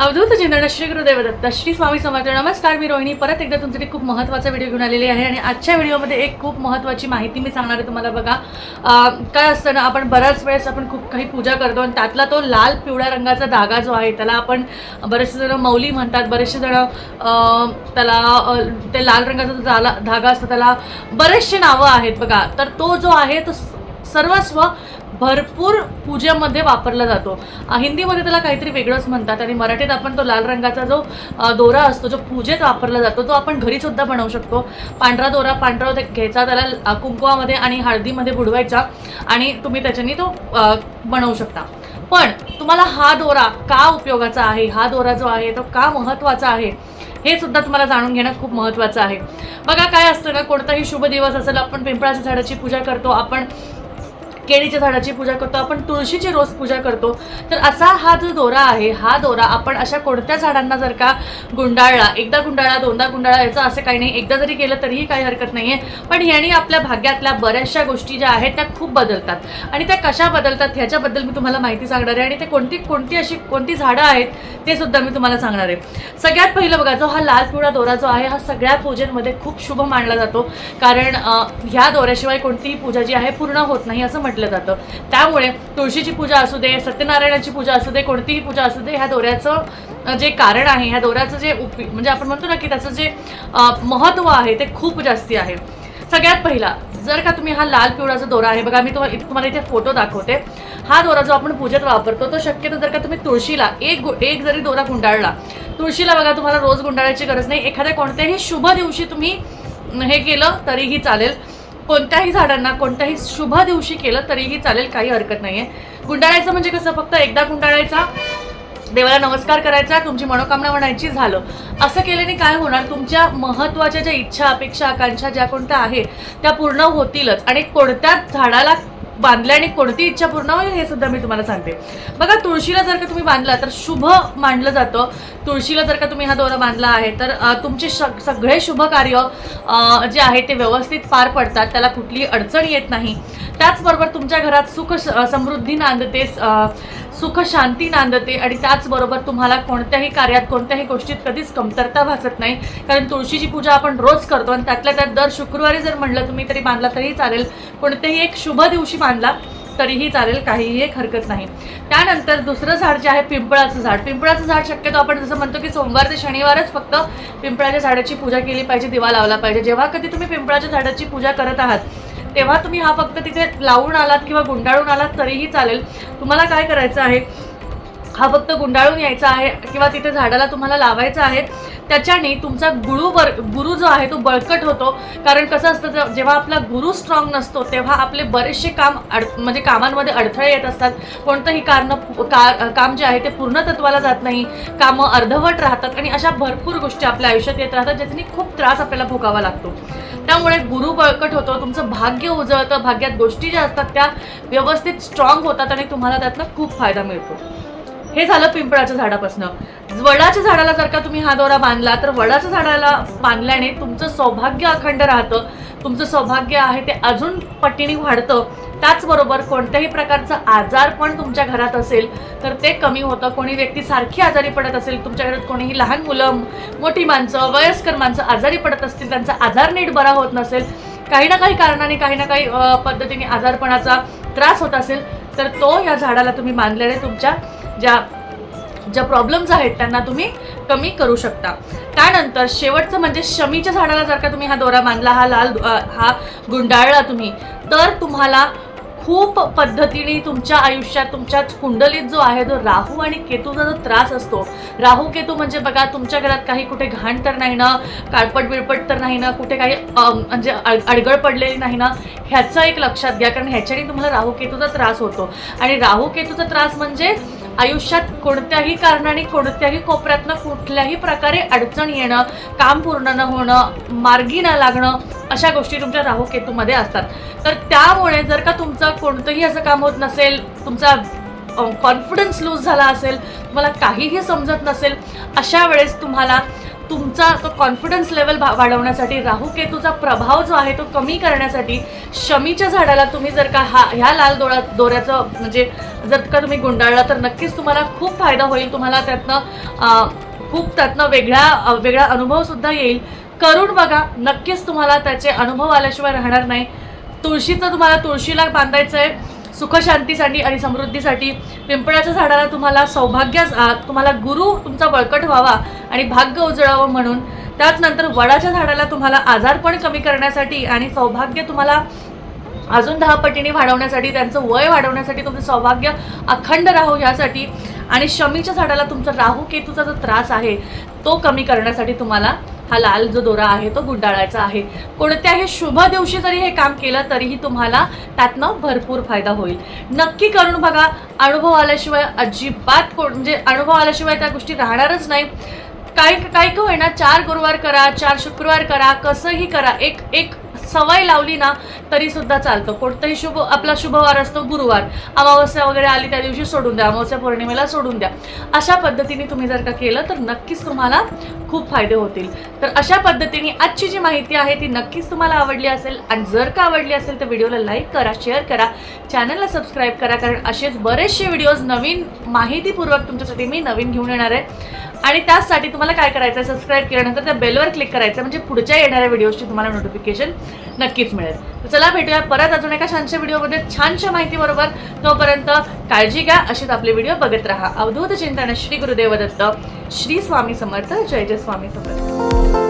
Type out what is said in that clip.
अवधूत चिंतन श्री गुरुदेवदत्त श्री स्वामी समर्थ नमस्कार मी रोहिणी. परत एकदा तुमच्यासाठी खूप महत्त्वाचा व्हिडिओ घेऊन आलेली आहे आणि आजच्या व्हिडिओमध्ये एक खूप महत्त्वाची माहिती मी सांगणार आहे तुम्हाला बघा. काय असतं ना आपण बऱ्याच वेळेस आपण खूप काही पूजा करतो आणि त्यातला तो लाल पिवळ्या रंगाचा धागा जो आहे त्याला आपण बरेचसे जणं मौली म्हणतात बरेचसे जणं त्याला ते लाल रंगाचा जो झाला धागा असतो त्याला बरेचसे नावं आहेत बघा. तर तो जो आहे तो सर्वस्व भरपूर पूजेमध्ये वापरला जातो. हिंदीमध्ये त्याला काहीतरी वेगळंच म्हणतात आणि मराठीत आपण तो लाल रंगाचा जो दोरा असतो जो पूजेत वापरला जातो तो आपण घरीसुद्धा बनवू शकतो. पांढरा दोरा पांढरा घ्यायचा त्याला कुंकवामध्ये आणि हळदीमध्ये बुडवायचा आणि तुम्ही त्याच्यानी तो बनवू शकता. पण तुम्हाला हा दोरा का उपयोगाचा आहे? हा दोरा जो आहे तो का महत्त्वाचा आहे? हे सुद्धा तुम्हाला जाणून घेणं खूप महत्त्वाचं आहे. बघा काय असतं ना कोणताही शुभ दिवस असेल आपण पिंपळाच्या झाडाची पूजा करतो आपण केळीच्या झाडाची पूजा करतो आपण तुळशीची रोज पूजा करतो. तर असा हा जो दोरा आहे हा दोरा आपण अशा कोणत्या झाडांना जर का गुंडाळला एकदा गुंडाळा दोनदा गुंडाळा याचं असं काही नाही एकदा जरी केलं तरीही काही हरकत नाही आहे पण याने आपल्या भाग्यातल्या बऱ्याचशा गोष्टी ज्या आहेत त्या खूप बदलतात. आणि त्या कशा बदलतात ह्याच्याबद्दल मी तुम्हाला माहिती सांगणार आहे. आणि ते कोणती कोणती अशी कोणती झाडं आहेत ते सुद्धा मी तुम्हाला सांगणार आहे. सगळ्यात पहिलं बघा जो हा लाल पिवळा दोरा जो आहे हा सगळ्या पूजेमध्ये खूप शुभ मानला जातो. कारण ह्या दोऱ्याशिवाय कोणतीही पूजा जी आहे पूर्ण होत नाही असं म्हटलं जातं. त्यामुळे तुळशीची पूजा असू दे सत्यनारायणाची पूजा असू दे कोणतीही पूजा असू दे ह्या दोऱ्याचं जे कारण आहे ह्या दोऱ्याचं जे उपी म्हणजे आपण म्हणतो ना की त्याचं जे महत्त्व आहे ते खूप जास्ती आहे. सगळ्यात पहिला जर का तुम्ही हा लाल पिवळाचा दोरा आहे बघा मी तुम्हाला तुम्हाला इथे फोटो दाखवते. हा दोरा जो आपण पूजेत वापरतो तो शक्यतो जर का तुम्ही तुळशीला एक गु- एक जरी दोरा गुंडाळला तुळशीला बघा तुम्हाला रोज गुंडाळायची गरज नाही. एखाद्या कोणत्याही शुभ दिवशी तुम्ही हे केलं तरीही चालेल. कोणत्याही झाडांना कोणत्याही शुभ दिवशी केलं तरीही चालेल काही हरकत नाही आहे गुंडाळायचं म्हणजे कसं? फक्त एकदा गुंडाळायचा देवाला नमस्कार करायचा तुमची मनोकामना म्हणायची झालं. असं केल्याने काय होणार? तुमच्या महत्त्वाच्या ज्या इच्छा अपेक्षा आकांक्षा ज्या कोणत्या आहेत त्या पूर्ण होतीलच. आणि कोणत्याच झाडाला बांधल्याने कोणती इच्छा पूर्ण होईल हे सुद्धा मी तुम्हाला सांगते. बघा तुळशीला जर का तुम्ही बांधला तर शुभ मानलं जातं. तुळशीला जर का तुम्ही हा दोरा बांधला आहे तर तुमचे सगळे शुभ कार्य जे आहे ते व्यवस्थित पार पडतात. त्याला कुठली अडचण येत नाही. त्याचबरोबर तुमच्या घरात सुख समृद्धी नांदते सुख शांती नांदते आणि त्याचबरोबर तुम्हाला कोणत्याही कार्यात कोणत्याही गोष्टीत कधीच कमतरता भासत नाही. कारण तुळशीची पूजा आपण रोज करतो आणि त्यातल्या त्यात दर शुक्रवारी जर म्हणलं तुम्ही तरी बांधला तरीही चालेल. कोणत्याही एक शुभ दिवशी बांधला तरीही चालेल काहीही एक हरकत नाही. त्यानंतर दुसरं झाड जे आहे पिंपळाचं झाड. पिंपळाचं झाड शक्यतो आपण जसं म्हणतो की सोमवार ते शनिवारच फक्त पिंपळाच्या झाडाची पूजा केली पाहिजे दिवा लावला पाहिजे. जेव्हा कधी तुम्ही पिंपळाच्या झाडाची पूजा करत आहात तेव्हा तुम्ही हा फक्त तिथे लावून आलात किंवा गुंडाळून आलात तरीही चालेल. तुम्हाला काय करायचं आहे? हा फक्त गुंडाळून यायचा आहे किंवा तिथे झाडाला तुम्हाला लावायचं आहे. त्याच्याने तुमचा गुरु बर गुरु जो आहे तो बळकट होतो. कारण कसं असतं जेव्हा आपला गुरु स्ट्रॉंग नसतो तेव्हा आपले बरेचसे काम अड म्हणजे कामांमध्ये अडथळे येत असतात. कोणतंही कारण का काम जे आहे ते पूर्णतत्वाला जात नाही. कामं अर्धवट राहतात आणि अशा भरपूर गोष्टी आपल्या आयुष्यात येत राहतात ज्याच्याने खूप त्रास आपल्याला भोगावा लागतो. त्यामुळे गुरु बळकट होतो तुमचं भाग्य उजळतं भाग्यात गोष्टी ज्या असतात त्या व्यवस्थित स्ट्रॉंग होतात आणि तुम्हाला त्यातनं खूप फायदा मिळतो. हे झालं पिंपळाच्या झाडापासनं. वडाच्या झाडाला जर का तुम्ही हा दोरा बांधला तर वडाच्या झाडाला बांधल्याने तुमचं सौभाग्य अखंड राहतं. तुमचं सौभाग्य आहे ते अजून पटीने वाढतं. त्याचबरोबर कोणत्याही प्रकारचं आजार पण तुमच्या घरात असेल तर ते कमी होतं. कोणी व्यक्ती सारखी आजारी पडत असेल तुमच्या घरात कोणीही लहान मुलं मोठी माणसं वयस्कर माणसं आजारी पडत असतील त्यांचा आजार नीट बरा होत नसेल काही ना काही कारणाने काही ना काही पद्धतीने आजारपणाचा त्रास होत असेल तर तो ह्या झाडाला तुम्ही बांधल्याने तुमच्या ज्या ज्या प्रॉब्लेम्स आहेत त्यांना तुम्ही कमी करू शकता. त्यानंतर शेवटचं म्हणजे शमीच्या झाडाला जर का तुम्ही हा दोरा बांधला हा लाल हा गुंडाळला तुम्ही तर तुम्हाला खूप पद्धतीने तुमच्या आयुष्यात तुमच्या कुंडलीत जो आहे तो राहू आणि केतूचा जो त्रास असतो. राहू केतू म्हणजे बघा तुमच्या घरात काही कुठे घाण तर नाही ना काळपट बिळपट तर नाही ना कुठे काही म्हणजे अड- अडगळ पडलेली नाही ना ह्याचं एक लक्षात घ्या कारण ह्याच्याने तुम्हाला राहू केतूचा त्रास होतो. आणि राहू केतूचा त्रास म्हणजे आयुष्यात कोणत्याही कारणाने कोणत्याही कोपऱ्यातनं कुठल्याही प्रकारे अडचण येणं काम पूर्ण न होणं मार्गी न लागणं अशा गोष्टी तुमच्या राहू केतूमध्ये असतात. तर त्यामुळे जर का तुमचं कोणतंही असं काम होत नसेल तुमचा कॉन्फिडन्स लूज झाला असेल तुम्हाला काहीही समजत नसेल अशा वेळेस तुम्हाला तुमचा तो कॉन्फिडन्स लेवल वाढवण्यासाठी राहू केतूचा प्रभाव जो आहे तो कमी करण्यासाठी शमीच्या झाडाला तुम्ही जर का हा ह्या लाल दोळा दोऱ्याचं म्हणजे जर का तुम्ही गुंडाळला तर नक्कीच तुम्हाला खूप फायदा होईल. तुम्हाला त्यातनं खूप त्यातनं वेगळा वेगळा अनुभवसुद्धा येईल. करून बघा नक्कीच तुम्हाला त्याचे अनुभव आल्याशिवाय राहणार नाही. तुळशीचं तुम्हाला तुळशीला बांधायचं आहे सुखशांतीसाठी आणि समृद्धीसाठी पिंपळाच्या झाडाला तुम्हाला सौभाग्य तुम्हाला गुरु तुमचा बळकट व्हावा आणि भाग्य उजळावं म्हणून. त्याचनंतर वडाच्या झाडाला तुम्हाला आजारपण कमी करण्यासाठी आणि सौभाग्य तुम्हाला अजून दहा पटीने वाढवण्यासाठी त्यांचं वय वाढवण्यासाठी तुमचं सौभाग्य अखंड राहू ह्यासाठी. आणि शमीच्या झाडाला तुमचा राहू केतूचा जो त्रास आहे तो कमी करण्यासाठी तुम्हाला हा लाल जो दोरा आहे तो गुंडाळायचा आहे. कोणत्याही शुभ दिवशी जरी हे काम केलं तरीही तुम्हाला त्यातनं भरपूर फायदा होईल. नक्की करून बघा. अनुभव आल्याशिवाय अजिबात कोण म्हणजे अनुभव आल्याशिवाय त्या गोष्टी राहणारच नाही. काही काही का होईना चार गुरुवार करा चार शुक्रवार करा कसंही करा. एक एक सवय लावली ना तरी सुद्धा चालतं. कोणताही शुभ आपला शुभवार असतो गुरुवार. अमावस्या वगैरे आली त्या दिवशी सोडून द्या. अमावस्या पौर्णिमेला सोडून द्या. अशा पद्धतीने तुम्ही जर का केलं तर नक्कीच तुम्हाला खूप फायदे होतील. तर अशा पद्धतीने आजची जी माहिती आहे ती नक्कीच तुम्हाला आवडली असेल. आणि जर का आवडली असेल तर व्हिडिओला लाईक करा शेअर करा. चॅनलला सबस्क्राईब करा कारण असेच बरेचसे व्हिडिओज नवीन माहितीपूर्वक तुमच्यासाठी मी नवीन घेऊन येणार आहे. आणि त्याचसाठी तुम्हाला काय करायचं आहे सबस्क्राईब केल्यानंतर त्या बेलवर क्लिक करायचं म्हणजे पुढच्या येणाऱ्या व्हिडिओजची तुम्हाला नोटिफिकेशन नक्कीच मिळेल. तर चला भेटूया परत अजून एका छानशा व्हिडिओमध्ये छानशा माहितीबरोबर तोपर्यंत काळजी घ्या. अशीच आपले व्हिडिओ बघत राहा. अवधूत चिंतन श्री गुरुदेव दत्त. श्री स्वामी समर्थ. जय जय स्वामी समर्थ.